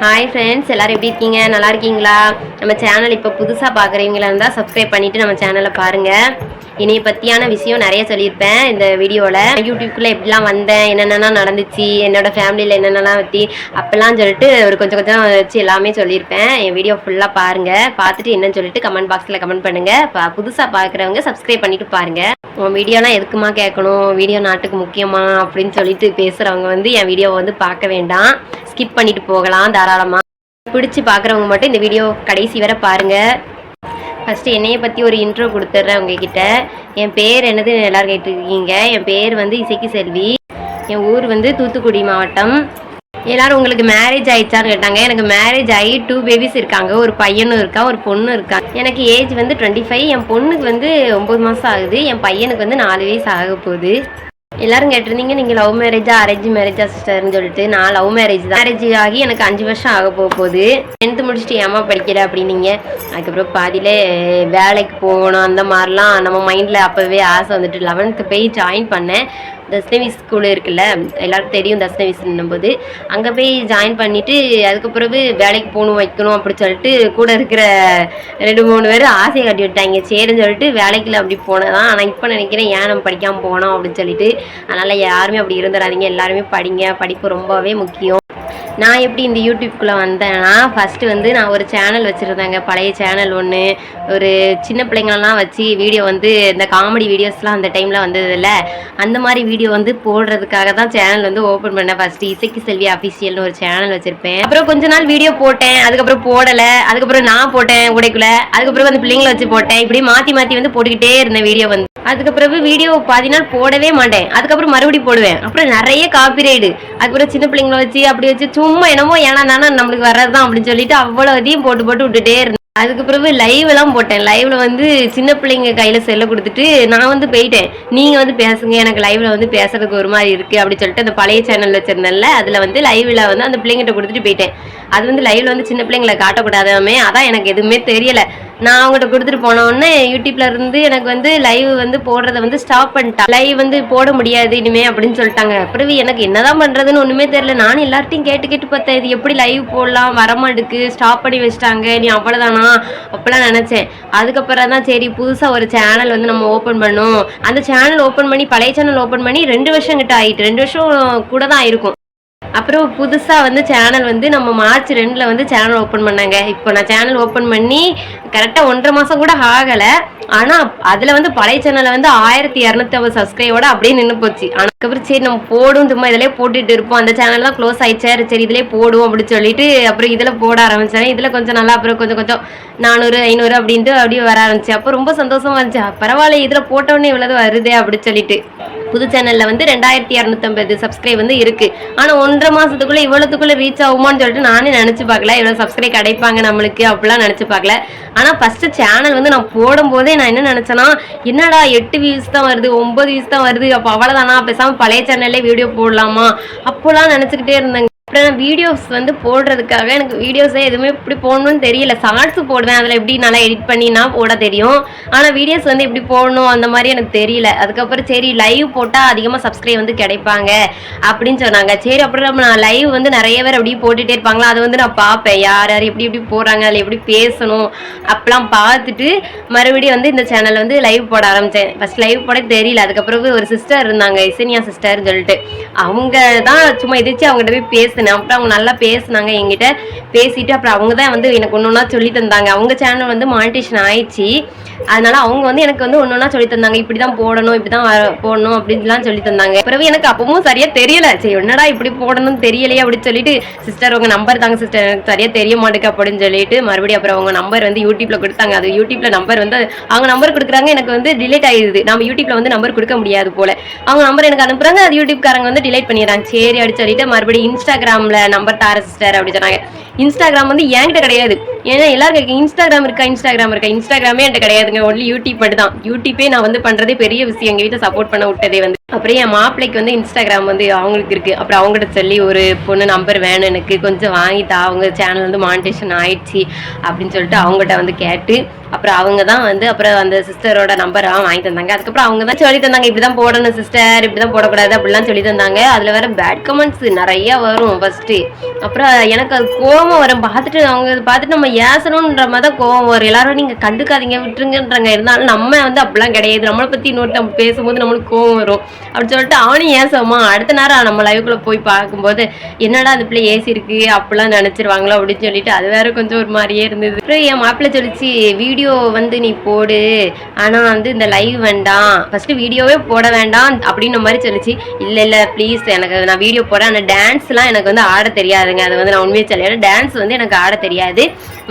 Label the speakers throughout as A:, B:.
A: hi friends எல்லோரும் எப்படி இருக்கீங்க நல்லா இருக்கீங்களா நம்ம சேனல் இப்போ புதுசாக பார்க்குறவங்களா இருந்தால் சப்ஸ்கிரைப் பண்ணிவிட்டு நம்ம சேனலை பாருங்கள் இணைய பற்றியான விஷயம் நிறைய சொல்லியிருப்பேன் இந்த வீடியோவில் யூடியூப்குள்ளே எப்படிலாம் வந்தேன் என்னென்னலாம் நடந்துச்சு என்னோடய ஃபேமிலியில் என்னென்னலாம் பற்றி அப்போல்லாம் சொல்லிட்டு ஒரு கொஞ்சம் கொஞ்சம் வச்சு எல்லாமே சொல்லியிருப்பேன் என் வீடியோ ஃபுல்லாக பாருங்கள் பார்த்துட்டு என்னன்னு சொல்லிட்டு கமெண்ட் பாக்ஸில் கமெண்ட் பண்ணுங்கள் புதுசாக பார்க்குறவங்க சப்ஸ்கிரைப் பண்ணிவிட்டு பாருங்கள் உன் வீடியோலாம் எதுக்குமா கேட்கணும் வீடியோ நாட்டுக்கு முக்கியமா அப்படின்னு சொல்லிட்டு பேசுகிறவங்க வந்து என் வீடியோவை வந்து பார்க்க வேண்டாம் ஸ்கிப் பண்ணிட்டு போகலாம் தாராளமாக பிடிச்சி பார்க்குறவங்க மட்டும் இந்த வீடியோ கடைசி வரை பாருங்கள் ஃபஸ்ட்டு என்னையை பற்றி ஒரு இன்ட்ரோ கொடுத்துட்றேன் உங்ககிட்ட என் பேர் என்னது எல்லோரும் கேட்டுருக்கீங்க என் பேர் வந்து இசைக்கு செல்வி என் ஊர் வந்து தூத்துக்குடி மாவட்டம் எல்லாரும் உங்களுக்கு மேரேஜ் ஆயிடுச்சான்னு கேட்டாங்க எனக்கு மேரேஜ் ஆகி டூ பேபிஸ் இருக்காங்க ஒரு பையனும் இருக்கா ஒரு பொண்ணு இருக்கா எனக்கு ஏஜ் வந்து டுவெண்ட்டி ஃபைவ் என் பொண்ணுக்கு வந்து ஒம்பது மாதம் ஆகுது என் பையனுக்கு வந்து நாலு வயசு ஆக போகுது எல்லாரும் கேட்டிருந்தீங்க நீங்கள் லவ் மேரேஜா அரேஞ்ச் மேரேஜா சிஸ்டர்னு சொல்லிட்டு நான் லவ் மேரேஜ் தான் மேரேஜ் ஆகி எனக்கு அஞ்சு வருஷம் ஆக போக போகுது டென்த்து முடிச்சுட்டு ஏமா படிக்கிற அப்படின்னீங்க அதுக்கப்புறம் பாதியில் வேலைக்கு போகணும் அந்த மாதிரிலாம் நம்ம மைண்டில் அப்போவே ஆசை வந்துட்டு லெவன்த்து போய் ஜாயின் பண்ணேன் தஸ்னவி ஸ்கூல் இருக்குல்ல எல்லாருக்கும் தெரியும் தஸ்னவிஸ்ன்னும் போது அங்கே போய் ஜாயின் பண்ணிவிட்டு அதுக்கு பிறகு வேலைக்கு போகணும் வைக்கணும் அப்படி சொல்லிட்டு கூட இருக்கிற ரெண்டு மூணு பேர் ஆசையை கட்டி விட்டாங்க சரின்னு சொல்லிட்டு வேலைக்குள்ள அப்படி போனதான் ஆனால் இப்போ நினைக்கிறேன் ஏன் நம்ம படிக்காமல் போனோம் அப்படின்னு சொல்லிட்டு அதனால் யாருமே அப்படி இருந்துடாதீங்க எல்லாருமே படிங்க படிப்பு ரொம்பவே முக்கியம் நான் எப்படி இந்த யூடியூப்குள்ளே வந்தேன்னா ஃபஸ்ட்டு வந்து நான் ஒரு சேனல் வச்சுருந்தேங்க பழைய சேனல் ஒன்று ஒரு சின்ன பிள்ளைங்களெலாம் வச்சு வீடியோ வந்து இந்த காமெடி வீடியோஸ்லாம் அந்த டைமில் வந்ததில்ல அந்த மாதிரி வீடியோ வந்து போடுறதுக்காக தான் சேனல் வந்து ஓப்பன் பண்ணேன் ஃபஸ்ட்டு இசைக்கு செல்வி அஃபிஷியல்னு ஒரு சேனல் வச்சுருப்பேன் அப்புறம் கொஞ்ச நாள் வீடியோ போட்டேன் அதுக்கப்புறம் போடலை அதுக்கப்புறம் நான் போட்டேன் உடைக்குள்ள அதுக்கப்புறம் வந்து பிள்ளைங்களை வச்சு போட்டேன் இப்படி மாற்றி மாற்றி வந்து போட்டுக்கிட்டே இருந்தேன் வீடியோ வந்து அதுக்கப்புறம் வீடியோ பாதி நாள் போடவே மாட்டேன் அதுக்கப்புறம் மறுபடியும் போடுவேன் அப்புறம் நிறைய காப்பிரைடு அதுக்கப்புறம் சின்ன பிள்ளைங்களை வச்சு அப்படி வச்சு சும்மா என்னமோ ஏன்னா தானே நம்மளுக்கு வர்றதுதான் அப்படின்னு சொல்லிட்டு அவ்வளோ அதையும் போட்டு போட்டு விட்டுட்டே இருந்தேன் அதுக்கு பிறகு லைவ் எல்லாம் போட்டேன் லைவ்ல வந்து சின்ன பிள்ளைங்க கையில செல்ல கொடுத்துட்டு நான் வந்து போயிட்டேன் நீங்க வந்து பேசுங்க எனக்கு லைவ்ல வந்து பேசுறதுக்கு ஒரு மாதிரி இருக்கு அப்படின்னு சொல்லிட்டு அந்த பழைய சேனல் வச்சிருந்தேன்ல அதுல வந்து லைவ்ல வந்து அந்த பிள்ளைங்கிட்ட கொடுத்துட்டு போயிட்டேன் அது வந்து லைவ்ல வந்து சின்ன பிள்ளைங்களை காட்டக்கூடாதாமே அதான் எனக்கு எதுவுமே தெரியல நான் அவங்ககிட்ட கொடுத்துட்டு போனோடனே யூடியூப்ல இருந்து எனக்கு வந்து லைவ் வந்து போடுறத வந்து ஸ்டாப் பண்ணிட்டா லைவ் வந்து போட முடியாது இனிமே அப்படின்னு சொல்லிட்டாங்க அப்புறம் எனக்கு என்னதான் பண்றதுன்னு ஒண்ணுமே தெரியல நானும் எல்லார்ட்டையும் கேட்டு கேட்டு பார்த்தேன் இது எப்படி லைவ் போடலாம் வரமாட்டுக்கு ஸ்டாப் பண்ணி வச்சுட்டாங்க நீ அவ்வளோதானா அப்பெல்லாம் நினச்சேன் அதுக்கப்புறம் தான் சரி புதுசாக ஒரு சேனல் வந்து நம்ம ஓப்பன் பண்ணோம் அந்த சேனல் ஓப்பன் பண்ணி பழைய சேனல் ஓப்பன் பண்ணி ரெண்டு வருஷம் கிட்ட ஆயிட்டு ரெண்டு வருஷம் கூட தான் ஆயிருக்கும் அப்புறம் புதுசாக வந்து சேனல் வந்து நம்ம மார்ச் ரெண்டில் வந்து சேனல் ஓப்பன் பண்ணாங்க இப்போ நான் சேனல் ஓப்பன் பண்ணி கரெக்டாக ஒன்றரை மாதம் கூட ஆகலை ஆனால் அதில் வந்து பழைய சேனலில் வந்து ஆயிரத்தி இரநூத்தி ஐம்பது சப்ஸ்கிரைபோட அப்படியே நின்று போச்சு அதுக்கப்புறம் சரி நம்ம போடும் திரும்ப இதிலே போட்டுட்டு இருப்போம் அந்த சேனல் தான் க்ளோஸ் ஆயிடுச்சாரு சரி இதிலே போடுவோம் அப்படின்னு சொல்லிட்டு அப்புறம் இதில் போட ஆரம்பித்தேன் இதில் கொஞ்சம் நல்லா அப்புறம் கொஞ்சம் கொஞ்சம் நானூறு ஐநூறு அப்படின்ட்டு அப்படியே வர ஆரம்பிச்சு அப்போ ரொம்ப சந்தோஷமா இருந்துச்சு பரவாயில்ல இதில் போட்டோன்னே இவ்வளவு வருதே அப்படின்னு சொல்லிட்டு புது சேனலில் வந்து ரெண்டாயிரத்தி இரநூத்தம்பது சப்ஸ்கிரைப் வந்து இருக்குது ஆனால் ஒன்றரை மாதத்துக்குள்ளே இவ்வளோத்துக்குள்ளே ரீச் ஆகுமான்னு சொல்லிட்டு நானே நினச்சி பார்க்கல இவ்வளோ சப்ஸ்கிரைப் கிடைப்பாங்க நம்மளுக்கு அப்படிலாம் நினச்சி பார்க்கல ஆனால் ஆனால் ஃபஸ்ட்டு சேனல் வந்து நான் போடும்போதே நான் என்ன நினச்சேன்னா என்னடா எட்டு வியூஸ் தான் வருது ஒம்பது வியூஸ் தான் வருது அப்போ அவ்வளோதானா பேசாமல் பழைய சேனல்லே வீடியோ போடலாமா அப்போலாம் நினச்சிக்கிட்டே இருந்தேங்க அப்புறம் வீடியோஸ் வந்து போடுறதுக்காக எனக்கு வீடியோஸே எதுவுமே இப்படி போடணும்னு தெரியல ஷார்ட்ஸ் போடுவேன் அதில் எப்படி நல்லா எடிட் பண்ணினா போட தெரியும் ஆனால் வீடியோஸ் வந்து எப்படி போடணும் அந்த மாதிரி எனக்கு தெரியல அதுக்கப்புறம் சரி லைவ் போட்டால் அதிகமாக சப்ஸ்கிரைப் வந்து கிடைப்பாங்க அப்படின்னு சொன்னாங்க சரி அப்புறம் நான் லைவ் வந்து நிறைய பேர் அப்படியே போட்டுகிட்டே இருப்பாங்களா அது வந்து நான் பார்ப்பேன் யார் யார் எப்படி எப்படி போகிறாங்க அதில் எப்படி பேசணும் அப்படிலாம் பார்த்துட்டு மறுபடியும் வந்து இந்த சேனல் வந்து லைவ் போட ஆரம்பித்தேன் ஃபஸ்ட் லைவ் போட தெரியல அதுக்கப்புறம் ஒரு சிஸ்டர் இருந்தாங்க இசனியா சிஸ்டர்னு சொல்லிட்டு அவங்க தான் சும்மா எதிர்த்து அவங்ககிட்ட போய் பேசினேன் பேசினேன் அப்புறம் அவங்க நல்லா பேசினாங்க எங்கிட்ட பேசிட்டு அப்புறம் அவங்க தான் வந்து எனக்கு ஒன்று ஒன்றா சொல்லி தந்தாங்க அவங்க சேனல் வந்து மானிட்டேஷன் ஆயிடுச்சு அதனால அவங்க வந்து எனக்கு வந்து ஒன்று ஒன்றா சொல்லி தந்தாங்க இப்படி தான் போடணும் இப்படி தான் போடணும் அப்படின்லாம் சொல்லி தந்தாங்க பிறகு எனக்கு அப்பவும் சரியா தெரியல சரி என்னடா இப்படி போடணும் தெரியலையே அப்படின்னு சொல்லிட்டு சிஸ்டர் உங்க நம்பர் தாங்க சிஸ்டர் எனக்கு சரியாக தெரிய மாட்டேங்க அப்படின்னு சொல்லிட்டு மறுபடியும் அப்புறம் அவங்க நம்பர் வந்து யூடியூப்ல கொடுத்தாங்க அது யூடியூப்ல நம்பர் வந்து அவங்க நம்பர் கொடுக்குறாங்க எனக்கு வந்து டிலேட் ஆயிடுது நம்ம யூடியூப்ல வந்து நம்பர் கொடுக்க முடியாது போல அவங்க நம்பர் எனக்கு அனுப்புகிறாங்க அது யூடியூப்காரங்க வந்து டிலேட் பண்ணிடுறாங்க சரி அப்படின்னு சொல்லிட்டு மறுபடியும் இன்ஸ்டாகிராம்ல நம்பர் தார சிஸ்டர் அப்படின்னு சொன்னாங்க இன்ஸ்டாகிராம் வந்து என்கிட்ட கிடையாது ஏன்னா எல்லாருக்கும் இன்ஸ்டாகிராம் இருக்கா இன்ஸ்டாகிராம் இருக்கா இன்ஸ்டாகிராமே என்கிட்ட கிடையாதுங்க ஒன்லி யூடியூப் மட்டும் தான் யூடியூப்பே நான் வந்து பண்ணுறதே பெரிய விஷயம் எங்கள் வீட்டை சப்போர்ட் பண்ண விட்டதே வந்து அப்புறம் என் மாப்பிள்ளைக்கு வந்து இன்ஸ்டாகிராம் வந்து அவங்களுக்கு இருக்குது அப்புறம் அவங்ககிட்ட சொல்லி ஒரு பொண்ணு நம்பர் வேணும் எனக்கு கொஞ்சம் வாங்கிட்டா அவங்க சேனல் வந்து மானிட்டேஷன் ஆயிடுச்சு அப்படின்னு சொல்லிட்டு அவங்ககிட்ட வந்து கேட்டு அப்புறம் அவங்க தான் வந்து அப்புறம் அந்த சிஸ்டரோட நம்பரெல்லாம் வாங்கி தந்தாங்க அதுக்கப்புறம் அவங்க தான் சொல்லி தந்தாங்க இப்படி தான் போடணும் சிஸ்டர் இப்படி தான் போடக்கூடாது அப்படிலாம் சொல்லி தந்தாங்க அதில் வேற பேட் கமெண்ட்ஸ் நிறைய வரும் ஃபஸ்ட்டு அப்புறம் எனக்கு அது கோவம் வரும் பார்த்துட்டு அவங்க பார்த்துட்டு நம்ம ஏசணுன்ற மாதிரி தான் கோவம் வரும் எல்லாரும் நீங்கள் கண்டுக்காதீங்க விட்டுருங்கன்றாங்க இருந்தாலும் நம்ம வந்து அப்படிலாம் கிடையாது நம்மளை பற்றி இன்னொருத்தன் பேசும்போது நம்மளுக்கு கோவம் வரும் அப்படின்னு சொல்லிட்டு அவனும் ஏன் ஏசமா அடுத்த நேரம் நம்ம லைவ்குள்ளே போய் பார்க்கும்போது என்னடா அது பிள்ளை ஏசி இருக்கு அப்படிலாம் நினைச்சிருவாங்களோ அப்படின்னு சொல்லிட்டு அது வேற கொஞ்சம் ஒரு மாதிரியே இருந்தது அப்புறம் என் மாப்பிள்ளை சொல்லிச்சு வீடியோ வந்து நீ போடு ஆனால் வந்து இந்த லைவ் வேண்டாம் ஃபஸ்ட்டு வீடியோவே போட வேண்டாம் அப்படின்ன மாதிரி சொல்லிச்சு இல்லை இல்லை ப்ளீஸ் எனக்கு நான் வீடியோ போடுறேன் ஆனால் டான்ஸ்லாம் எனக்கு வந்து ஆட தெரியாதுங்க அது வந்து நான் உண்மையை சொல்லியா டான்ஸ் வந்து எனக்கு ஆட தெரியாது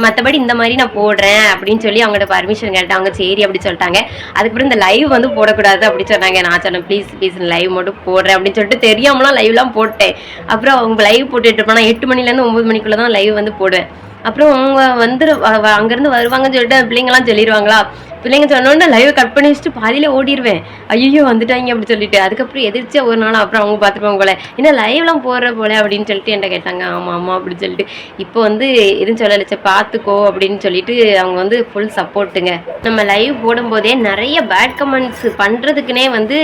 A: மற்றபடி இந்த மாதிரி நான் போடுறேன் அப்படின்னு சொல்லி அவங்கள்ட்ட பர்மிஷன் கேட்டேன் அவங்க சரி அப்படி சொல்லிட்டாங்க அதுக்கப்புறம் இந்த லைவ் வந்து போடக்கூடாது அப்படி சொன்னாங்க நான் சொன்னேன் ப்ளீஸ் நோட்டிஃபிகேஷன் லைவ் மட்டும் போடுறேன் அப்படின்னு சொல்லிட்டு தெரியாமலாம் லைவ்லாம் போட்டேன் அப்புறம் அவங்க லைவ் போட்டுட்டு இருப்பேன் எட்டு மணிலேருந்து ஒம்பது மணிக்குள்ள தான் லைவ் வந்து போடுவேன் அப்புறம் அவங்க வந்துரு அங்கேருந்து வருவாங்கன்னு சொல்லிட்டு பிள்ளைங்கலாம் சொல்லிடுவாங்களா பிள்ளைங்க சொன்னோன்னா லைவ் கட் பண்ணி வச்சுட்டு பாதியிலே ஓடிடுவேன் ஐயோ வந்துட்டாங்க அப்படி சொல்லிட்டு அதுக்கப்புறம் எதிர்த்து ஒரு நாள் அப்புறம் அவங்க பார்த்துருப்பாங்க போல ஏன்னா லைவ்லாம் போடுற போல அப்படின்னு சொல்லிட்டு என்கிட்ட கேட்டாங்க ஆமாம் ஆமாம் அப்படின்னு சொல்லிட்டு இப்போ வந்து எதுவும் லட்சம் பார்த்துக்கோ அப்படின்னு சொல்லிட்டு அவங்க வந்து ஃபுல் சப்போர்ட்டுங்க நம்ம லைவ் போடும்போதே நிறைய பேட் கமெண்ட்ஸ் பண்ணுறதுக்குனே வந்து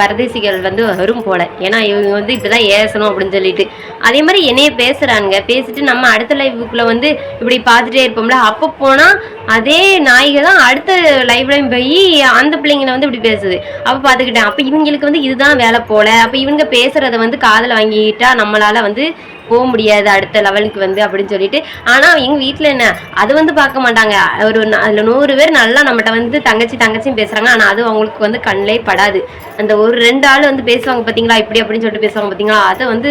A: பரதேசிகள் வந்து வரும் போல ஏன்னா இவங்க வந்து தான் ஏசணும் அப்படின்னு சொல்லிட்டு அதே மாதிரி என்னைய பேசுகிறாங்க பேசிட்டு நம்ம அடுத்த லைவுக்குள்ளே வந்து இப்படி பார்த்துட்டே இருப்போம்ல அப்போ போனால் அதே நாய்கள் தான் அடுத்த லைப்ரரி போய் அந்த பிள்ளைங்களை வந்து இப்படி பேசுது அப்ப பாத்துக்கிட்டேன் அப்ப இவங்களுக்கு வந்து இதுதான் வேலை போல அப்ப இவங்க பேசுறத வந்து காதல வாங்கிட்டா நம்மளால வந்து போக முடியாது அடுத்த லெவலுக்கு வந்து அப்படின்னு சொல்லிட்டு ஆனால் எங்கள் வீட்டில் என்ன அது வந்து பார்க்க மாட்டாங்க ஒரு அதில் நூறு பேர் நல்லா நம்மகிட்ட வந்து தங்கச்சி தங்கச்சியும் பேசுகிறாங்க ஆனால் அது அவங்களுக்கு வந்து கண்ணிலே படாது அந்த ஒரு ரெண்டு ஆள் வந்து பேசுவாங்க பார்த்தீங்களா இப்படி அப்படின்னு சொல்லிட்டு பேசுவாங்க பார்த்தீங்களா அதை வந்து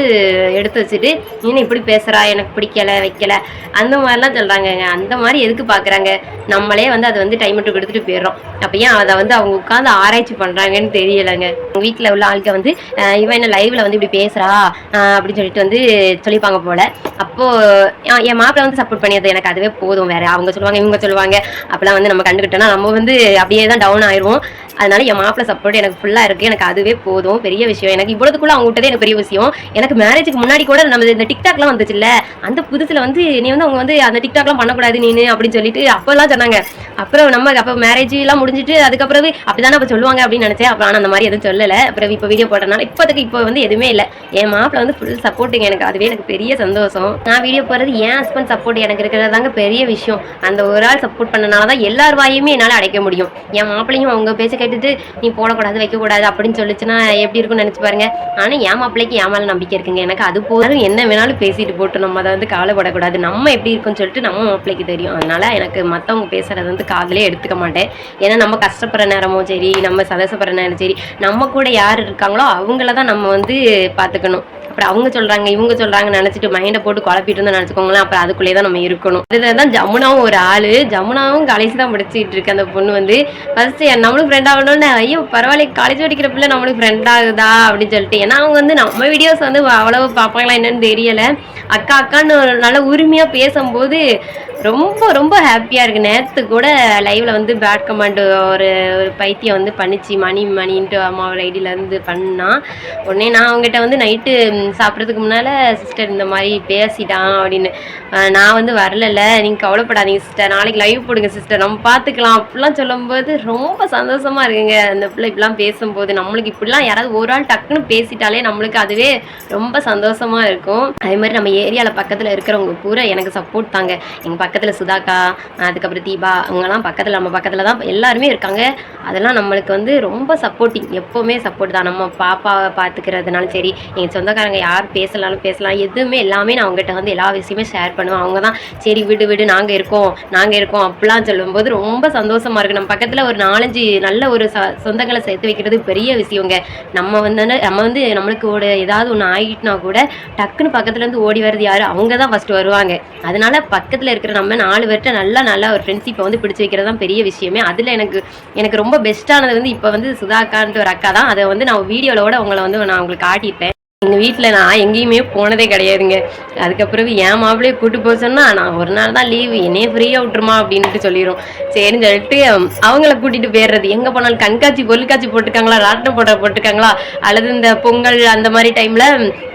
A: எடுத்து வச்சுட்டு நீனு இப்படி பேசுகிறா எனக்கு பிடிக்கல வைக்கல அந்த மாதிரிலாம் சொல்கிறாங்கங்க அந்த மாதிரி எதுக்கு பார்க்குறாங்க நம்மளே வந்து அதை வந்து டைம் மட்டும் எடுத்துட்டு போயிடுறோம் அப்போ ஏன் அதை வந்து அவங்க உட்காந்து ஆராய்ச்சி பண்ணுறாங்கன்னு தெரியலங்க வீட்டில் உள்ள ஆளுக்க வந்து இவன் என்ன லைவில் வந்து இப்படி பேசுகிறா அப்படின்னு சொல்லிட்டு வந்து சொல்லிப்பாங்க போல அப்போது என் மாப்பிள்ள வந்து சப்போர்ட் பண்ணியது எனக்கு அதுவே போதும் வேற அவங்க சொல்லுவாங்க இவங்க சொல்லுவாங்க அப்போலாம் வந்து நம்ம கண்டுக்கிட்டோன்னா நம்ம வந்து அப்படியே தான் டவுன் ஆயிரும் அதனால என் மாப்பிள்ள சப்போர்ட் எனக்கு ஃபுல்லாக இருக்குது எனக்கு அதுவே போதும் பெரிய விஷயம் எனக்கு இவ்வளோதுக்குள்ளே அவங்க விட்டதே எனக்கு பெரிய விஷயம் எனக்கு மேரேஜுக்கு முன்னாடி கூட நம்ம இந்த டிக்டாக்லாம் வந்துச்சு இல்ல அந்த புதுசில் வந்து நீ வந்து அவங்க வந்து அந்த டிக்டாக்லாம் பண்ணக்கூடாது நீனு அப்படின்னு சொல்லிட்டு அப்போல்லாம் சொன்னாங்க அப்புறம் நம்ம அப்போ எல்லாம் முடிஞ்சிட்டு அதுக்கப்புறம் அப்படிதானே அப்போ சொல்லுவாங்க அப்படின்னு நினச்சேன் அப்புறம் ஆனால் அந்த மாதிரி எதுவும் சொல்லலை அப்புறம் இப்போ வீடியோ போட்டனால இப்போதைக்கு இப்போ வந்து எதுவுமே இல்லை என் மாப்பிள்ள வந்து ஃபுல் சப்போர்ட்டுங்க எனக்கு அதுவே எனக்கு பெரிய சந்தோஷம் நான் வீடியோ போடுறது என் ஹஸ்பண்ட் சப்போர்ட் எனக்கு இருக்கிறது தாங்க பெரிய விஷயம் அந்த ஒரு ஆள் சப்போர்ட் பண்ணனால தான் எல்லார் வாயுமே என்னால் அடைக்க முடியும் என் மாப்பிள்ளையும் அவங்க பேச கேட்டுட்டு நீ போடக்கூடாது வைக்கக்கூடாது அப்படின்னு சொல்லிச்சுன்னா எப்படி இருக்கும்னு நினச்சி பாருங்க ஆனால் என் மாப்பிள்ளைக்கு என் மேலே நம்பிக்கை இருக்குங்க எனக்கு அது போதும் என்ன வேணாலும் பேசிட்டு போட்டு நம்ம அதை வந்து கவலைப்படக்கூடாது நம்ம எப்படி இருக்கும்னு சொல்லிட்டு நம்ம மாப்பிள்ளைக்கு தெரியும் அதனால எனக்கு மற்றவங்க பேசுறது வந்து காதலே எடுத்துக்க மாட்டேன் ஏன்னா நம்ம கஷ்டப்படுற நேரமும் சரி நம்ம சதசப்படுற நேரம் சரி நம்ம கூட யார் இருக்காங்களோ அவங்கள தான் நம்ம வந்து பார்த்துக்கணும் அப்புறம் அவங்க சொல்றாங்க இவங்க சொல்றாங்க நினைச்சிட்டு மைண்டை போட்டு குழப்பிட்டு இருந்தா நினைச்சுக்கோங்களேன் அப்புறம் அதுக்குள்ளேயே தான் நம்ம இருக்கணும் அதுதான் ஜமுனாவும் ஒரு ஆளு ஜமுனாவும் காலேஜ் தான் படிச்சுட்டு இருக்கு அந்த பொண்ணு வந்து ஃபர்ஸ்ட் நம்மளுக்கு ஃப்ரெண்ட் ஆகணும்னு ஐயோ பரவாயில்ல காலேஜ் படிக்கிற பிள்ளை நம்மளுக்கு ஃப்ரெண்ட் ஆகுதா அப்படின்னு சொல்லிட்டு ஏன்னா அவங்க வந்து நம்ம வீடியோஸ் வந்து அவ்வளவு பார்ப்பாங்களா என்னன்னு தெரியல அக்கா அக்கான்னு நல்லா உரிமையா பேசும்போது ரொம்ப ரொம்ப ஹாப்பியாக இருக்குது நேற்று கூட லைவில் வந்து பேட் கமாண்டு ஒரு ஒரு பைத்தியம் வந்து பண்ணிச்சு மணி மணின்ட்டு அம்மாவோட ஐடியிலேருந்து பண்ணான் உடனே நான் அவங்ககிட்ட வந்து நைட்டு சாப்பிட்றதுக்கு முன்னால் சிஸ்டர் இந்த மாதிரி பேசிட்டான் அப்படின்னு நான் வந்து வரலல்ல நீங்கள் கவலைப்படாதீங்க சிஸ்டர் நாளைக்கு லைவ் போடுங்க சிஸ்டர் நம்ம பார்த்துக்கலாம் அப்படிலாம் சொல்லும்போது ரொம்ப சந்தோஷமாக இருக்குங்க அந்த பிள்ளை இப்படிலாம் பேசும்போது நம்மளுக்கு இப்படிலாம் யாராவது ஒரு ஆள் டக்குன்னு பேசிட்டாலே நம்மளுக்கு அதுவே ரொம்ப சந்தோஷமாக இருக்கும் அதே மாதிரி நம்ம ஏரியாவில் பக்கத்தில் இருக்கிறவங்க பூரா எனக்கு சப்போர்ட் தாங்க எங்கள் பக்கம் பக்கத்தில் சுதாக்கா அதுக்கப்புறம் தீபா அவங்கெல்லாம் பக்கத்தில் நம்ம பக்கத்தில் தான் எல்லாருமே இருக்காங்க அதெல்லாம் நம்மளுக்கு வந்து ரொம்ப சப்போர்ட்டிங் எப்போவுமே சப்போர்ட் தான் நம்ம பாப்பாவை பார்த்துக்கிறதுனாலும் சரி எங்கள் சொந்தக்காரங்க யார் பேசலாலும் பேசலாம் எதுவுமே எல்லாமே நான் அவங்ககிட்ட வந்து எல்லா விஷயமே ஷேர் பண்ணுவேன் அவங்க தான் சரி விடு விடு நாங்கள் இருக்கோம் நாங்கள் இருக்கோம் அப்படிலாம் சொல்லும்போது ரொம்ப சந்தோஷமாக இருக்குது நம்ம பக்கத்தில் ஒரு நாலஞ்சு நல்ல ஒரு ச சொந்தங்களை சேர்த்து வைக்கிறது பெரிய விஷயங்க நம்ம வந்து நம்ம வந்து நம்மளுக்கு ஒரு ஏதாவது ஒன்று ஆகிட்டுனா கூட டக்குன்னு பக்கத்துலேருந்து ஓடி வர்றது யார் அவங்க தான் ஃபஸ்ட்டு வருவாங்க அதனால் பக்கத்தில் இருக்கிற நம்ம நாலு பேர்கிட்ட நல்லா நல்லா ஒரு ஃப்ரெண்ட்ஷிப்பை வந்து பிடிச்சி வைக்கிறது தான் பெரிய விஷயமே அதில் எனக்கு எனக்கு ரொம்ப பெஸ்ட்டானது வந்து இப்போ வந்து சுதாக்கான்ட்டு ஒரு அக்கா தான் அதை வந்து நான் கூட உங்களை வந்து நான் உங்களுக்கு காட்டியிருப்பேன் எங்கள் வீட்டில் நான் எங்கேயுமே போனதே கிடையாதுங்க அதுக்கப்புறம் என் மாப்பிள்ளையை கூட்டு போக சொன்னால் நான் ஒரு நாள் தான் லீவு என்னையே ஃப்ரீயாக விட்டுருமா அப்படின்ட்டு சொல்லிடும் சரின்னு சொல்லிட்டு அவங்கள கூட்டிகிட்டு போயிடுறது எங்கே போனாலும் கண்காட்சி பொருள்காட்சி போட்டிருக்காங்களா ராட்டினம் போட போட்டிருக்காங்களா அல்லது இந்த பொங்கல் அந்த மாதிரி டைமில்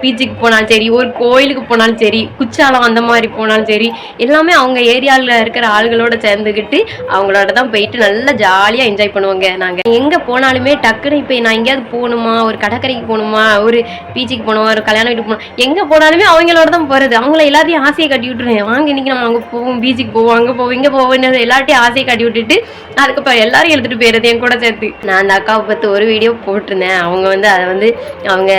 A: பீச்சுக்கு போனாலும் சரி ஒரு கோயிலுக்கு போனாலும் சரி குச்சாலம் அந்த மாதிரி போனாலும் சரி எல்லாமே அவங்க ஏரியாவில் இருக்கிற ஆளுகளோட சேர்ந்துக்கிட்டு அவங்களோட தான் போயிட்டு நல்லா ஜாலியாக என்ஜாய் பண்ணுவாங்க நாங்கள் எங்கே போனாலுமே டக்குன்னு இப்போ நான் எங்கேயாவது போகணுமா ஒரு கடற்கரைக்கு போகணுமா ஒரு பீச்சுக்கு பீச்சுக்கு போனோம் ஒரு கல்யாணம் வீட்டுக்கு போனோம் எங்கே போனாலுமே அவங்களோட தான் போகிறது அவங்கள எல்லாத்தையும் ஆசையை கட்டி விட்டுருவேன் வாங்க இன்றைக்கி நம்ம அங்கே போவோம் பீச்சுக்கு போவோம் அங்கே போவோம் இங்கே போவோம் எல்லார்ட்டையும் ஆசையை கட்டி விட்டுட்டு அதுக்கப்புறம் எல்லாரும் எழுதிட்டு போயிருது என் கூட சேர்த்து நான் அந்த அக்காவை பார்த்து ஒரு வீடியோ போட்டிருந்தேன் அவங்க வந்து அதை வந்து அவங்க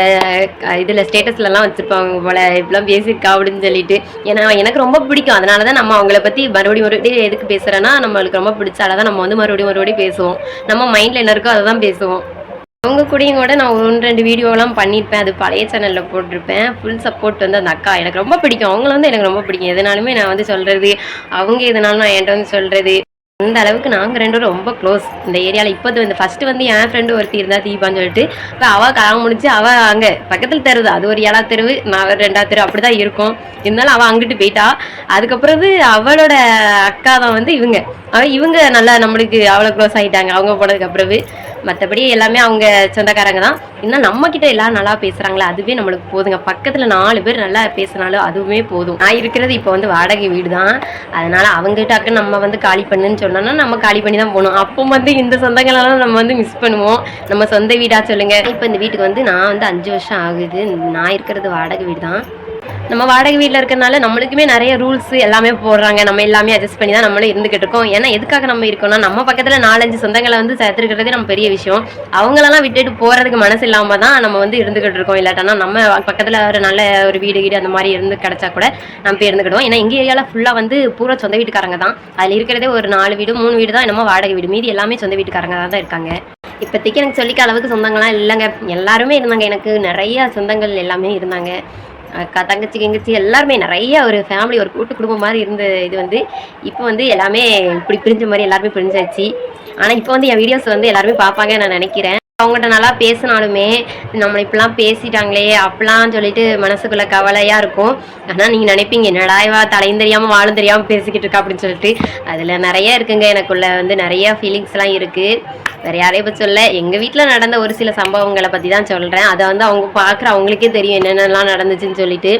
A: இதில் ஸ்டேட்டஸ்லலாம் வச்சுருப்பாங்க போல் இப்படிலாம் பேசியிருக்கா அப்படின்னு சொல்லிட்டு ஏன்னா எனக்கு ரொம்ப பிடிக்கும் அதனால தான் நம்ம அவங்கள பற்றி மறுபடியும் மறுபடியும் எதுக்கு பேசுகிறேன்னா நம்மளுக்கு ரொம்ப பிடிச்சால தான் நம்ம வந்து மறுபடியும் மறுபடியும் பேசுவோம் நம்ம மைண்டில் என்ன இருக்கோ அதை தான் பேசுவோம் அவங்க கூடயும் கூட நான் ஒன்று ரெண்டு வீடியோலாம் பண்ணியிருப்பேன் அது பழைய சேனலில் போட்டிருப்பேன் ஃபுல் சப்போர்ட் வந்து அந்த அக்கா எனக்கு ரொம்ப பிடிக்கும் அவங்கள வந்து எனக்கு ரொம்ப பிடிக்கும் எதுனாலுமே நான் வந்து சொல்கிறது அவங்க எதுனாலும் நான் என்கிட்ட வந்து சொல்கிறது அந்த அளவுக்கு நாங்கள் ரெண்டும் ரொம்ப க்ளோஸ் இந்த ஏரியாவில் இப்போ வந்து ஃபஸ்ட்டு வந்து என் ஃப்ரெண்டு ஒருத்தி இருந்தால் தீபான்னு சொல்லிட்டு இப்போ அவள் காலம் முடிச்சு அவள் அங்கே பக்கத்தில் தெருவு அது ஒரு ஏழா தெருவு நான் ரெண்டாவது தெரு அப்படி தான் இருக்கும் இருந்தாலும் அவள் அங்கிட்டு போயிட்டா அதுக்கப்புறம் அவளோட அக்கா தான் வந்து இவங்க அவள் இவங்க நல்லா நம்மளுக்கு அவ்வளோ க்ளோஸ் ஆகிட்டாங்க அவங்க போனதுக்கு அப்புறவு மற்றபடி எல்லாமே அவங்க சொந்தக்காரங்க தான் இன்னும் நம்ம கிட்ட எல்லாரும் நல்லா பேசுறாங்களே அதுவே நம்மளுக்கு போதுங்க பக்கத்துல நாலு பேர் நல்லா பேசினாலும் அதுவுமே போதும் நான் இருக்கிறது இப்போ வந்து வாடகை வீடு தான் அதனால அவங்ககிட்ட நம்ம வந்து காலி பண்ணுன்னு சொன்னோம்னா நம்ம காலி பண்ணி தான் போகணும் அப்போ வந்து இந்த சொந்தங்களெல்லாம் நம்ம வந்து மிஸ் பண்ணுவோம் நம்ம சொந்த வீடா சொல்லுங்க இப்போ இந்த வீட்டுக்கு வந்து நான் வந்து அஞ்சு வருஷம் ஆகுது நான் இருக்கிறது வாடகை வீடு தான் நம்ம வாடகை வீட்டில் இருக்கிறனால நம்மளுக்குமே நிறைய ரூல்ஸ் எல்லாமே போடுறாங்க நம்ம எல்லாமே அட்ஜஸ்ட் பண்ணி தான் நம்மளும் இருந்துகிட்டு இருக்கோம் ஏன்னா எதுக்காக நம்ம இருக்கோம்னா நம்ம பக்கத்தில் நாலஞ்சு சொந்தங்களை வந்து சேர்த்துருக்கிறதே நம்ம பெரிய விஷயம் அவங்களெல்லாம் விட்டுட்டு போகிறதுக்கு மனசு இல்லாமல் தான் நம்ம வந்து இருந்துகிட்டு இருக்கோம் இல்லாட்டானா நம்ம பக்கத்தில் ஒரு நல்ல ஒரு வீடு வீடு அந்த மாதிரி இருந்து கிடச்சா கூட நம்ம இருந்துக்கிடுவோம் ஏன்னா எங்கள் ஏரியாவில் ஃபுல்லாக வந்து பூரா சொந்த வீட்டுக்காரங்க தான் அதில் இருக்கிறதே ஒரு நாலு வீடு மூணு வீடு தான் என்னமோ வாடகை வீடு மீதி எல்லாமே சொந்த வீட்டுக்காரங்க தான் இருக்காங்க இப்போதைக்கு எனக்கு சொல்லிக்க அளவுக்கு சொந்தங்கள்லாம் இல்லைங்க எல்லாருமே இருந்தாங்க எனக்கு நிறையா சொந்தங்கள் எல்லாமே இருந்தாங்க தங்கச்சி கங்கச்சி எல்லாருமே நிறைய ஒரு ஃபேமிலி ஒரு கூட்டு குடும்பம் மாதிரி இருந்த இது வந்து இப்போ வந்து எல்லாமே இப்படி பிரிஞ்ச மாதிரி எல்லாருமே பிரிஞ்சாச்சு ஆனால் இப்போ வந்து என் வீடியோஸ் வந்து எல்லாருமே பார்ப்பாங்க நான் நினைக்கிறேன் அவங்ககிட்ட நல்லா பேசினாலுமே நம்மளை இப்படிலாம் பேசிட்டாங்களே அப்படிலாம் சொல்லிட்டு மனசுக்குள்ள கவலையாக இருக்கும் ஆனால் நீங்கள் நினைப்பீங்க என்னடா தலையும் தெரியாமல் வாழும் தெரியாமல் பேசிக்கிட்டு இருக்கா அப்படின்னு சொல்லிட்டு அதில் நிறைய இருக்குங்க எனக்குள்ள வந்து நிறைய ஃபீலிங்ஸ்லாம் இருக்குது வேறு யாரையும் பத்தி சொல்ல எங்கள் வீட்டில் நடந்த ஒரு சில சம்பவங்களை பற்றி தான் சொல்கிறேன் அதை வந்து அவங்க பார்க்குற அவங்களுக்கே தெரியும் என்னென்னலாம் நடந்துச்சுன்னு சொல்லிட்டு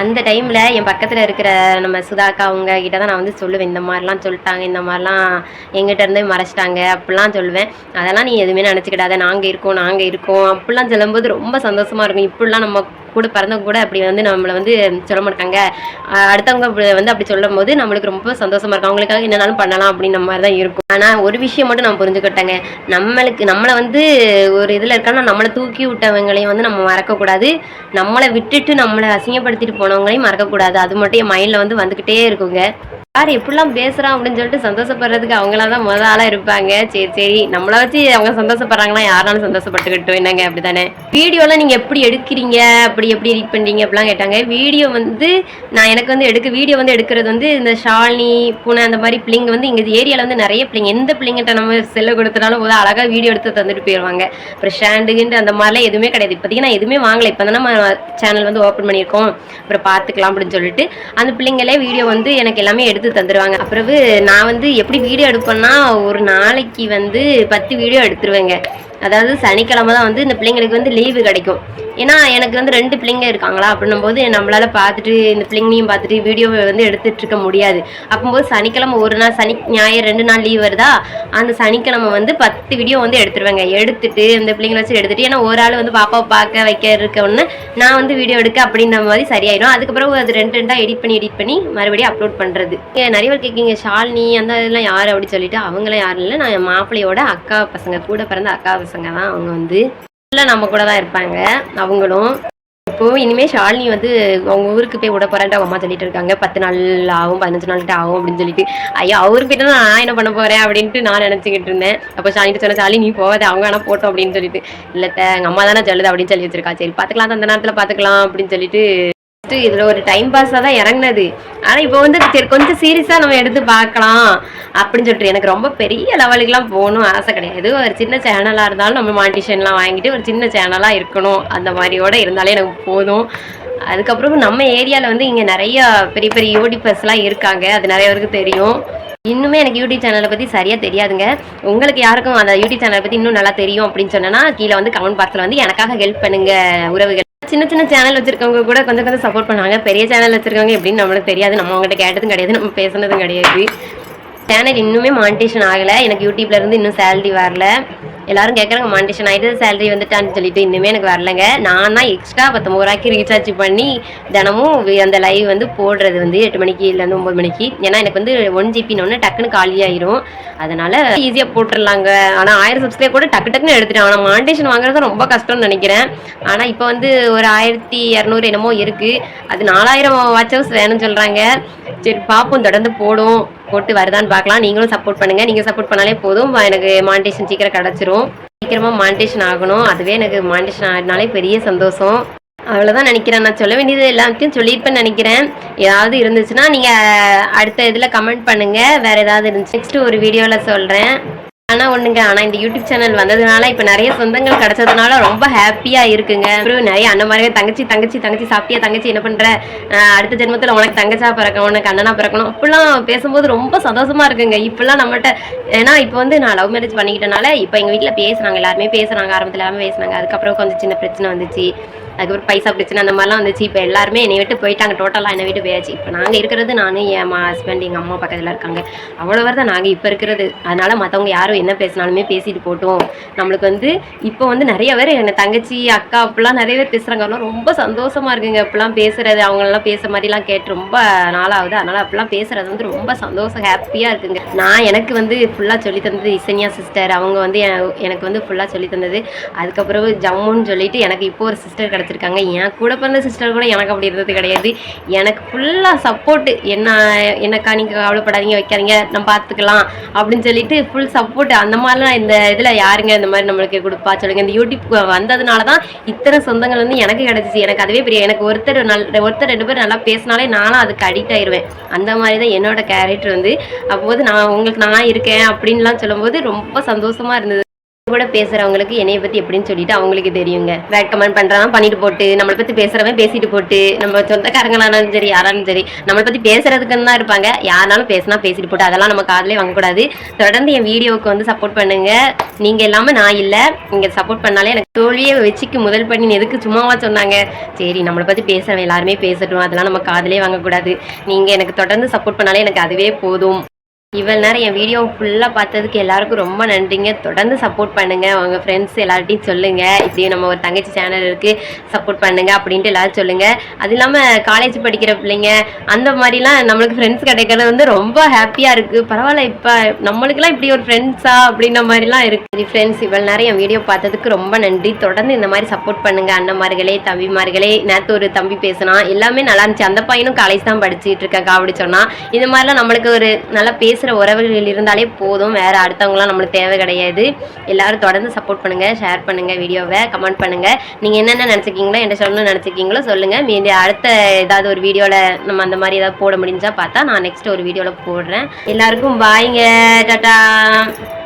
A: அந்த டைமில் என் பக்கத்தில் இருக்கிற நம்ம சுதாக்கா அவங்க கிட்ட தான் நான் வந்து சொல்லுவேன் இந்த மாதிரிலாம் சொல்லிட்டாங்க இந்த மாதிரிலாம் எங்கிட்ட இருந்து மறைச்சிட்டாங்க அப்படிலாம் சொல்லுவேன் அதெல்லாம் நீ எதுவுமே நினச்சிக்கிடாத நாங்கள் இருக்கோம் நாங்கள் இருக்கோம் அப்படிலாம் சொல்லும்போது ரொம்ப சந்தோஷமாக இருக்கும் இப்படிலாம் நம்ம கூட பிறந்தவங்க கூட அப்படி வந்து நம்மளை வந்து சொல்ல மாட்டாங்க அடுத்தவங்க வந்து அப்படி சொல்லும் போது நம்மளுக்கு ரொம்ப சந்தோஷமா இருக்கும் அவங்களுக்காக என்னன்னாலும் பண்ணலாம் அப்படின்ற மாதிரி தான் இருக்கும் ஆனால் ஒரு விஷயம் மட்டும் நம்ம புரிஞ்சுக்கிட்டாங்க நம்மளுக்கு நம்மளை வந்து ஒரு இதில் இருக்கா நம்மளை தூக்கி விட்டவங்களையும் வந்து நம்ம மறக்கக்கூடாது நம்மளை விட்டுட்டு நம்மளை அசிங்கப்படுத்திட்டு போனவங்களையும் மறக்கக்கூடாது அது மட்டும் என் மைண்டில் வந்து வந்துக்கிட்டே இருக்குங்க யார் எப்படிலாம் பேசுகிறான் அப்படின்னு சொல்லிட்டு சந்தோஷப்படுறதுக்கு அவங்களா தான் முத ஆளாக இருப்பாங்க சரி சரி நம்மளை வச்சு அவங்க சந்தோஷப்படுறாங்களா யாராலும் சந்தோஷப்பட்டுக்கிட்டோம் என்னங்க அப்படி தானே வீடியோலாம் நீங்கள் எப்படி எடுக்கிறீங்க அப்படி எப்படி எடிட் பண்ணுறீங்க அப்படிலாம் கேட்டாங்க வீடியோ வந்து நான் எனக்கு வந்து எடுக்க வீடியோ வந்து எடுக்கிறது வந்து இந்த ஷாலினி பூனை அந்த மாதிரி பிள்ளைங்க வந்து எங்கள் ஏரியாவில் வந்து நிறைய பிள்ளைங்க எந்த பிள்ளைங்கிட்ட நம்ம செல்ல கொடுத்தனாலும் போதும் அழகாக வீடியோ எடுத்து தந்துட்டு போயிடுவாங்க அப்புறம் ஸ்டாண்டுகிண்டு அந்த மாதிரிலாம் எதுவுமே கிடையாது இப்போதைக்கு நான் எதுவுமே வாங்கலை இப்போ தான் நம்ம சேனல் வந்து ஓப்பன் பண்ணியிருக்கோம் அப்புறம் பார்த்துக்கலாம் அப்படின்னு சொல்லிட்டு அந்த பிள்ளைங்களே வீடியோ வந்து எனக்கு எல்லாமே எடுத்து எடுத்து தந்துடுவாங்க அப்புறவு நான் வந்து எப்படி வீடியோ எடுப்பேன்னா ஒரு நாளைக்கு வந்து பத்து வீடியோ எடுத்துருவேங்க அதாவது சனிக்கிழமை தான் வந்து இந்த பிள்ளைங்களுக்கு வந்து லீவு கிடைக்கும் ஏன்னா எனக்கு வந்து ரெண்டு பிள்ளைங்க இருக்காங்களா அப்படின்னும் போது நம்மளால் பார்த்துட்டு இந்த பிள்ளைங்களையும் பார்த்துட்டு வீடியோவை வந்து எடுத்துகிட்டு இருக்க முடியாது அப்போம்போது சனிக்கிழமை ஒரு நாள் சனி ஞாயிறு ரெண்டு நாள் லீவ் வருதா அந்த சனிக்கிழமை வந்து பத்து வீடியோ வந்து எடுத்துருவேங்க எடுத்துட்டு இந்த பிள்ளைங்களை வச்சு எடுத்துட்டு ஏன்னா ஒரு ஆள் வந்து பாப்பாவை பார்க்க வைக்க இருக்க ஒன்று நான் வந்து வீடியோ எடுக்க அப்படின்ற மாதிரி சரியாயிடும் அதுக்கப்புறம் அது ரெண்டு ரெண்டாக எடிட் பண்ணி எடிட் பண்ணி மறுபடியும் அப்லோட் பண்ணுறது நிறைய பேர் கேட்குங்க ஷாலினி அந்த இதெல்லாம் யார் அப்படின்னு சொல்லிட்டு அவங்களாம் யாரும் இல்லை நான் மாப்பிள்ளையோட அக்கா பசங்க கூட பிறந்த அக்கா பசங்க தான் அவங்க வந்து ஃபுல்லாக நம்ம கூட தான் இருப்பாங்க அவங்களும் இப்போது இனிமேல் ஷாலினி வந்து அவங்க ஊருக்கு போய் விட போகிறேன்ட்டு அவங்க அம்மா சொல்லிட்டு இருக்காங்க பத்து நாள் ஆகும் பதினஞ்சு நாள்கிட்ட ஆகும் அப்படின்னு சொல்லிட்டு ஐயா அவருக்கு போய்ட்டு நான் என்ன பண்ண போகிறேன் அப்படின்ட்டு நான் நினச்சிக்கிட்டு இருந்தேன் அப்போ ஷாலினி சொன்ன ஷாலி நீ போகாத அவங்க ஆனால் போட்டோம் அப்படின்னு சொல்லிட்டு இல்லை எங்கள் அம்மா தானே சொல்லுது அப்படின்னு சொல்லி வச்சிருக்கா சரி பார்த்துக்கலாம் அந்த நேரத்தில் பார்த்துக்கலாம் அப்படின்னு சொல்லிட்டு ஃபஸ்ட்டு இதில் ஒரு டைம் பாஸாக தான் இறங்கினது ஆனால் இப்போ வந்து சரி கொஞ்சம் சீரியஸாக நம்ம எடுத்து பார்க்கலாம் அப்படின்னு சொல்லிட்டு எனக்கு ரொம்ப பெரிய லெவலுக்குலாம் போகணும் ஆசை கிடையாது ஒரு சின்ன சேனலாக இருந்தாலும் நம்ம மாண்டிஷன்லாம் வாங்கிட்டு ஒரு சின்ன சேனலாக இருக்கணும் அந்த மாதிரியோட இருந்தாலே எனக்கு போதும் அதுக்கப்புறம் நம்ம ஏரியாவில் வந்து இங்கே நிறையா பெரிய பெரிய யூடியூபர்ஸ்லாம் இருக்காங்க அது நிறைய பேருக்கு தெரியும் இன்னுமே எனக்கு யூடியூப் சேனலை பற்றி சரியாக தெரியாதுங்க உங்களுக்கு யாருக்கும் அந்த யூடியூப் சேனலை பற்றி இன்னும் நல்லா தெரியும் அப்படின்னு சொன்னால் கீழே வந்து கமெண்ட் பாக்ஸில் வந்து எனக்காக ஹெல்ப் பண்ணுங்கள் உறவுகள் சின்ன சின்ன சேனல் வச்சிருக்கவங்க கூட கொஞ்சம் கொஞ்சம் சப்போர்ட் பண்ணாங்க பெரிய சேனல் வச்சிருக்கவங்க எப்படின்னு நம்மளுக்கு தெரியாது நம்ம அவங்ககிட்ட கேட்டதும் கிடையாது நம்ம பேசுனதும் கிடையாது சேனல் இன்னுமே மானிட்டேஷன் ஆகலை எனக்கு யூடியூப்லேருந்து இன்னும் சேலரி வரல எல்லாரும் கேட்குறாங்க மாண்டேஷன் ஆகிட்டு சேலரி வந்துட்டான்னு சொல்லிட்டு இன்னுமே எனக்கு வரலங்க நான் தான் எக்ஸ்ட்ரா பத்தொம்பது ரூபாய்க்கு ரீசார்ஜ் பண்ணி தினமும் அந்த லைவ் வந்து போடுறது வந்து எட்டு மணிக்கு இல்லை ஒம்பது மணிக்கு ஏன்னா எனக்கு வந்து ஒன் ஜிபின்னு டக்குன்னு ஆயிரும் அதனால ஈஸியாக போட்டுடலாங்க ஆனால் ஆயிரம் சப்ஸ்கிரைப் கூட டக்கு டக்குன்னு எடுத்துட்டேன் ஆனால் மாண்டேஷன் வாங்குறது ரொம்ப கஷ்டம்னு நினைக்கிறேன் ஆனால் இப்போ வந்து ஒரு ஆயிரத்தி இரநூறு என்னமோ இருக்குது அது நாலாயிரம் வாட்ச் ஹவுஸ் வேணும்னு சொல்கிறாங்க சரி பார்ப்போம் தொடர்ந்து போடும் போட்டு வருதான்னு பார்க்கலாம் நீங்களும் சப்போர்ட் பண்ணுங்கள் நீங்கள் சப்போர்ட் பண்ணாலே போதும் எனக்கு மாண்டேஷன் சீக்கிரம் கிடச்சிரும் ஆகணும் சீக்கிரமாக மானிட்டேஷன் ஆகணும் அதுவே எனக்கு மானிட்டேஷன் ஆகினாலே பெரிய சந்தோஷம் அவ்வளோதான் நினைக்கிறேன் நான் சொல்ல வேண்டியது எல்லாத்தையும் சொல்லியிருப்பேன்னு நினைக்கிறேன் ஏதாவது இருந்துச்சுன்னா நீங்கள் அடுத்த இதில் கமெண்ட் பண்ணுங்கள் வேறு ஏதாவது இருந்துச்சு நெக்ஸ்ட்டு ஒரு வீடியோவில் சொல்கிறேன் ஆனால் ஒன்றுங்க ஆனால் இந்த யூடியூப் சேனல் வந்ததுனால இப்போ நிறைய சொந்தங்கள் கிடச்சதுனால ரொம்ப ஹாப்பியாக இருக்குங்க அப்புறம் நிறைய அந்த மாதிரி தங்கச்சி தங்கச்சி தங்கச்சி சாப்பிட்டியா தங்கச்சி என்ன பண்ணுற அடுத்த ஜென்மத்தில் உனக்கு தங்கச்சா பிறக்கணும் உனக்கு அண்ணனா பிறக்கணும் அப்படிலாம் பேசும்போது ரொம்ப சந்தோஷமா இருக்குங்க இப்பெல்லாம் நம்மகிட்ட ஏன்னா இப்போ வந்து நான் லவ் மேரேஜ் பண்ணிக்கிட்டனால இப்போ எங்கள் வீட்டில் பேசுகிறாங்க எல்லாருமே பேசுகிறாங்க ஆரம்பத்தில் எல்லாமே பேசுனாங்க அதுக்கப்புறம் கொஞ்சம் சின்ன பிரச்சனை வந்துச்சு அதுக்கப்புறம் பைசா பிரச்சனை அந்த மாதிரிலாம் வந்துச்சு இப்போ எல்லாருமே என்னை விட்டு போயிட்டாங்க டோட்டலாக என்னை விட்டு போயாச்சு இப்போ நாங்கள் இருக்கிறது நான் என் ஹஸ்பண்ட் எங்கள் அம்மா பக்கத்தில் இருக்காங்க அவ்வளோ தான் நாங்கள் இப்போ இருக்கிறது அதனால் மற்றவங்க யாரும் என்ன பேசினாலுமே பேசிட்டு போட்டோம் நம்மளுக்கு வந்து இப்போ வந்து நிறைய பேர் என் தங்கச்சி அக்கா அப்படிலாம் நிறைய பேர் பேசுகிறாங்க ரொம்ப சந்தோஷமாக இருக்குங்க அப்படிலாம் பேசுகிறது அவங்களெல்லாம் பேசுகிற மாதிரிலாம் கேட்டு ரொம்ப நாளாகுது அதனால் அப்படிலாம் பேசுகிறது வந்து ரொம்ப சந்தோஷம் ஹாப்பியாக இருக்குங்க நான் எனக்கு வந்து ஃபுல்லாக சொல்லி தந்தது இசன்யா சிஸ்டர் அவங்க வந்து எனக்கு வந்து ஃபுல்லாக சொல்லி தந்தது அதுக்கப்புறம் ஜம்முன்னு சொல்லிட்டு எனக்கு இப்போ ஒரு சிஸ்டர் கிடச்சி வச்சுருக்காங்க என் கூட பிறந்த சிஸ்டர் கூட எனக்கு அப்படி இருந்தது கிடையாது எனக்கு ஃபுல்லாக சப்போர்ட்டு என்ன என்னக்கா நீங்கள் கவலைப்படாதீங்க வைக்காதீங்க நம்ம பார்த்துக்கலாம் அப்படின்னு சொல்லிட்டு ஃபுல் சப்போர்ட் அந்த மாதிரிலாம் இந்த இதில் யாருங்க இந்த மாதிரி நம்மளுக்கு கொடுப்பா சொல்லுங்க இந்த யூடியூப் வந்ததுனால தான் இத்தனை சொந்தங்கள் வந்து எனக்கு கிடச்சிச்சு எனக்கு அதுவே பெரிய எனக்கு ஒருத்தர் நல் ஒருத்தர் ரெண்டு பேர் நல்லா பேசினாலே நானும் அதுக்கு அடிக்ட் ஆயிடுவேன் அந்த மாதிரி தான் என்னோட கேரக்டர் வந்து அப்போது நான் உங்களுக்கு நான் இருக்கேன் அப்படின்லாம் சொல்லும்போது ரொம்ப சந்தோஷமாக இருந்தது கூட பேசுறவங்களுக்கு என்னைய பத்தி எப்படின்னு சொல்லிட்டு அவங்களுக்கு தெரியுங்க வேட் கமெண்ட் பண்றான் பண்ணிட்டு போட்டு நம்மளை பத்தி பேசுறவன் பேசிட்டு போட்டு நம்ம சொந்தக்காரங்களானாலும் சரி யாராலும் சரி நம்மளை பத்தி பேசுறதுக்குன்னு தான் இருப்பாங்க யாருனாலும் பேசினா பேசிட்டு போட்டு அதெல்லாம் நம்ம காதலே வாங்கக்கூடாது தொடர்ந்து என் வீடியோவுக்கு வந்து சப்போர்ட் பண்ணுங்க நீங்க இல்லாம நான் இல்லை நீங்க சப்போர்ட் பண்ணாலே எனக்கு தோல்வியை வச்சுக்கு முதல் பண்ணி எதுக்கு சும்மாவா சொன்னாங்க சரி நம்மளை பத்தி பேசுறவன் எல்லாருமே பேசட்டும் அதெல்லாம் நம்ம காதலே வாங்கக்கூடாது நீங்க எனக்கு தொடர்ந்து சப்போர்ட் பண்ணாலே எனக்கு அதுவே போதும் இவ்வளோ நேரம் என் வீடியோ ஃபுல்லாக பார்த்ததுக்கு எல்லாருக்கும் ரொம்ப நன்றிங்க தொடர்ந்து சப்போர்ட் பண்ணுங்கள் உங்கள் ஃப்ரெண்ட்ஸ் எல்லார்ட்டையும் சொல்லுங்கள் இப்படியும் நம்ம ஒரு தங்கச்சி சேனல் இருக்குது சப்போர்ட் பண்ணுங்கள் அப்படின்ட்டு எல்லோரும் சொல்லுங்கள் அது இல்லாமல் காலேஜ் படிக்கிற பிள்ளைங்க அந்த மாதிரிலாம் நம்மளுக்கு ஃப்ரெண்ட்ஸ் கிடைக்கிறது வந்து ரொம்ப ஹாப்பியாக இருக்குது பரவாயில்ல இப்போ நம்மளுக்குலாம் இப்படி ஒரு ஃப்ரெண்ட்ஸா அப்படின்ற மாதிரிலாம் இருக்குது ஃப்ரெண்ட்ஸ் இவ்வளோ நேரம் என் வீடியோ பார்த்ததுக்கு ரொம்ப நன்றி தொடர்ந்து இந்த மாதிரி சப்போர்ட் பண்ணுங்கள் அண்ணமார்களே தம்பிமார்களே நேற்று ஒரு தம்பி பேசினா எல்லாமே நல்லா இருந்துச்சு அந்த பையனும் காலேஜ் தான் படிச்சுட்டு இருக்காங்க காவடி சொன்னால் இந்த மாதிரிலாம் நம்மளுக்கு ஒரு நல்லா பேச பேசுகிற உறவுகள் இருந்தாலே போதும் வேறு அடுத்தவங்களாம் நம்மளுக்கு தேவை கிடையாது எல்லோரும் தொடர்ந்து சப்போர்ட் பண்ணுங்கள் ஷேர் பண்ணுங்கள் வீடியோவை கமெண்ட் பண்ணுங்கள் நீங்கள் என்னென்ன நினச்சிக்கிங்களோ என்ன சொல்லணும்னு நினச்சிக்கிங்களோ சொல்லுங்கள் மீதி அடுத்த ஏதாவது ஒரு வீடியோவில் நம்ம அந்த மாதிரி ஏதாவது போட முடிஞ்சால் பார்த்தா நான் நெக்ஸ்ட் ஒரு வீடியோவில் போடுறேன் எல்லாருக்கும் பாய்ங்க டாட்டா